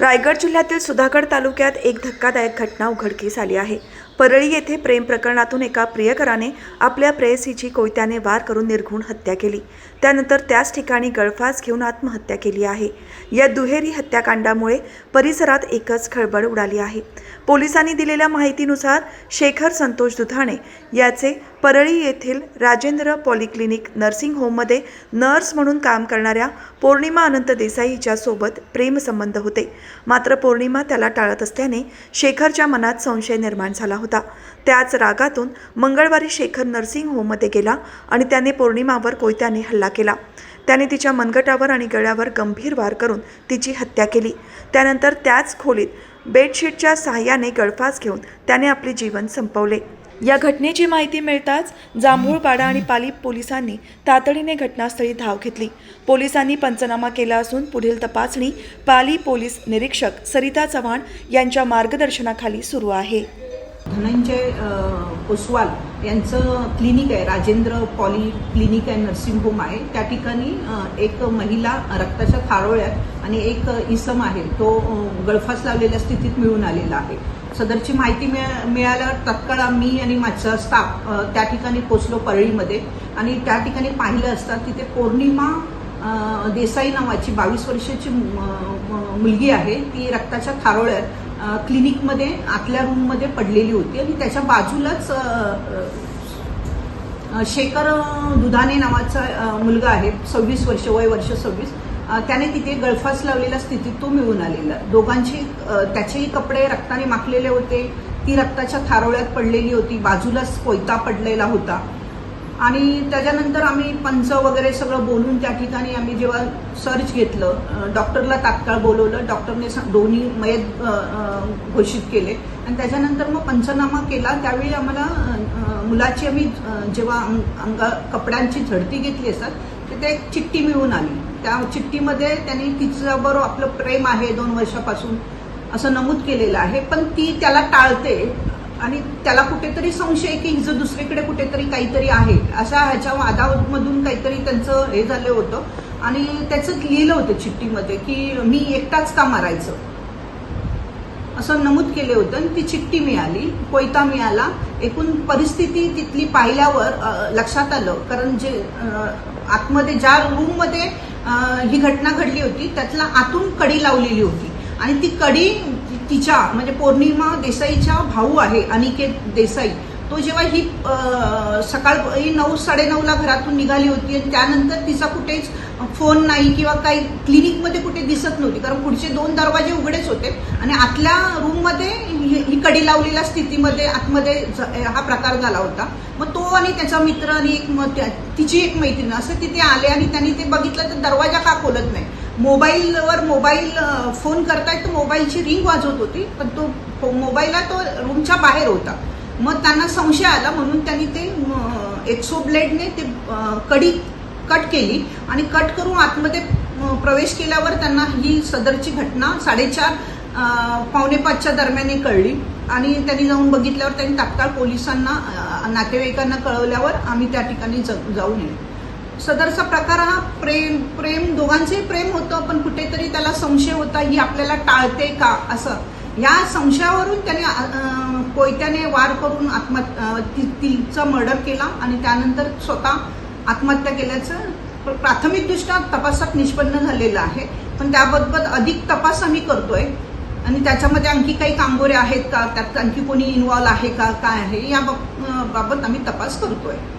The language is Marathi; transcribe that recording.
रायगड जिल्ह्यातील सुधागड तालुक्यात एक धक्कादायक घटना उघडकीस आली आहे. परळी येथे प्रेम प्रकरणातून एका प्रियकराने आपल्या प्रेयसीची कोयत्याने वार करून निर्घुण हत्या केली. त्यानंतर त्याच ठिकाणी गळफास घेऊन आत्महत्या केली आहे. या दुहेरी हत्याकांडामुळे परिसरात एकच खळबळ उडाली आहे. पोलिसांनी दिलेल्या माहितीनुसार शेखर संतोष दुधाणे याचे परळी येथील राजेंद्र पॉलिक्लिनिक नर्सिंग होममध्ये नर्स म्हणून काम करणाऱ्या पौर्णिमा अनंत देसाई हिच्यासोबत प्रेमसंबंध होते. मात्र पौर्णिमा त्याला टाळत असल्याने शेखरच्या मनात संशय निर्माण झाला होता. होता. त्याच रागातून मंगळवारी शेखर नर्सिंग होममध्ये गेला आणि त्याने पौर्णिमावर कोयत्याने हल्ला केला. त्याने तिच्या मनगटावर आणि गळ्यावर गंभीर वार करून तिची हत्या केली. त्यानंतर त्याच खोलीत बेडशीटच्या सहाय्याने गळफास घेऊन त्याने आपले जीवन संपवले. या घटनेची माहिती मिळताच जांभूळपाडा आणि पाली पोलिसांनी तातडीने घटनास्थळी धाव घेतली. पोलिसांनी पंचनामा केला असून पुढील तपासणी पाली पोलीस निरीक्षक सरिता चव्हाण यांच्या मार्गदर्शनाखाली सुरू आहे. धनंजय ओसवाल यांचं क्लिनिक आहे राजेंद्र पॉली क्लिनिक आहे नर्सिंग होम आहे. त्या ठिकाणी एक महिला रक्ताच्या थारोळ्यात आणि एक इसम आहे. तो गळफास लावलेल्या स्थितीत मिळून आलेला आहे. सदरची माहिती मिळा- मिळाल्यावर तत्काळ आम्ही आणि माझा स्टाफ त्या ठिकाणी पोचलो परळीमध्ये. आणि त्या ठिकाणी पाहिलं असता तिथे पौर्णिमा देसाई नावाची बावीस वर्षाची मुलगी आहे. ती रक्ताच्या थारोळ्यात क्लिनिकमध्ये आतल्या रूममध्ये पडलेली होती आणि त्याच्या बाजूलाच शेखर दुधाने नावाचा मुलगा आहे सव्वीस वर्ष वय वर्ष सव्वीस. त्याने तिथे गळफास लावलेल्या स्थितीत तो मिळून आलेला. दोघांची त्याचेही कपडे रक्ताने माखलेले होते. ती रक्ताच्या थारोळ्यात पडलेली होती. बाजूलाच कोयता पडलेला होता. आणि त्याच्यानंतर आम्ही पंच वगैरे सगळं बोलून त्या ठिकाणी आम्ही जेव्हा सर्च घेतलं डॉक्टरला तात्काळ बोलवलं डॉक्टरने दोन्ही मयत घोषित केले. आणि त्याच्यानंतर मग पंचनामा केला. त्यावेळी आम्हाला मुलाची आम्ही जेव्हा अंग अंगा कपड्यांची झडती घेतली असतात तिथे एक चिठ्ठी मिळून आली. त्या चिठ्ठीमध्ये त्यांनी तिच्याबरोबर आपलं प्रेम आहे दोन वर्षापासून असं नमूद केलेलं आहे. पण ती त्याला टाळते. आणि त्याला कुठेतरी संशय की हिचं दुसरीकडे कुठेतरी काहीतरी आहे. अशा ह्याच्या वादामधून काहीतरी त्यांचं हे झालं होतं. आणि त्याचं लिहिलं होतं चिठ्ठीमध्ये की मी एकटाच का मारायचं? असं नमूद केले होतं आणि ती चिठ्ठी मिळाली कोयता मिळाला. एकूण परिस्थिती तिथली पाहिल्यावर लक्षात आलं. कारण जे आतमध्ये ज्या रूममध्ये ही घटना घडली होती त्यातला आतून कडी लावलेली होती. आणि ती कडी तिच्या म्हणजे पौर्णिमा देसाईच्या भाऊ आहे अनिकेत देसाई. तो जेव्हा ही सकाळी नऊ साडेनऊला घरातून निघाली होती आणि त्यानंतर तिचा कुठेच फोन नाही किंवा काही क्लिनिकमध्ये कुठे दिसत नव्हती. कारण पुढचे दोन दरवाजे उघडेच होते आणि आतल्या रूममध्ये ही कडी लावलेल्या स्थितीमध्ये आतमध्ये हा प्रकार झाला होता. मग तो आणि त्याचा मित्र आणि एक तिची एक मैत्रीण असं तिथे आले आणि त्यांनी ते बघितलं तर दरवाजा का खोलत नाही. मोबाईलवर मोबाईल फोन करतायत तर मोबाईलची रिंग वाजवत होती पण तो मोबाईलला मोबाईल तो रूमच्या बाहेर होता. मग त्यांना संशय आला म्हणून त्यांनी ते एक्सो ब्लेडने ते कडी कट केली आणि कट करून आतमध्ये प्रवेश केल्यावर त्यांना ही सदरची घटना साडेचार पावणे पाचच्या दरम्यान कळली. आणि त्यांनी जाऊन बघितल्यावर त्यांनी तात्काळ पोलिसांना नातेवाईकांना कळवल्यावर आम्ही त्या ठिकाणी ज- जाऊन येऊ. सदरचा प्रकार हा प्रेम प्रेम दोघांचंही प्रेम होतं पण कुठेतरी त्याला संशय होता ही आपल्याला टाळते का? असं. या संशयावरून त्याने कोयत्याने वार करून आत्महत्या ति- तिचा मर्डर केला आणि त्यानंतर स्वतः आत्महत्या केल्याचं प्राथमिकदृष्ट्या तपासात निष्पन्न झालेलं आहे. पण त्याबाबत अधिक तपास आम्ही करतोय. आणि त्याच्यामध्ये आणखी काही कांगोरे आहेत का? त्यात आणखी कोणी इन्व्हॉल्व आहे का? काय आहे? या बाब- बाबत आम्ही तपास करतोय.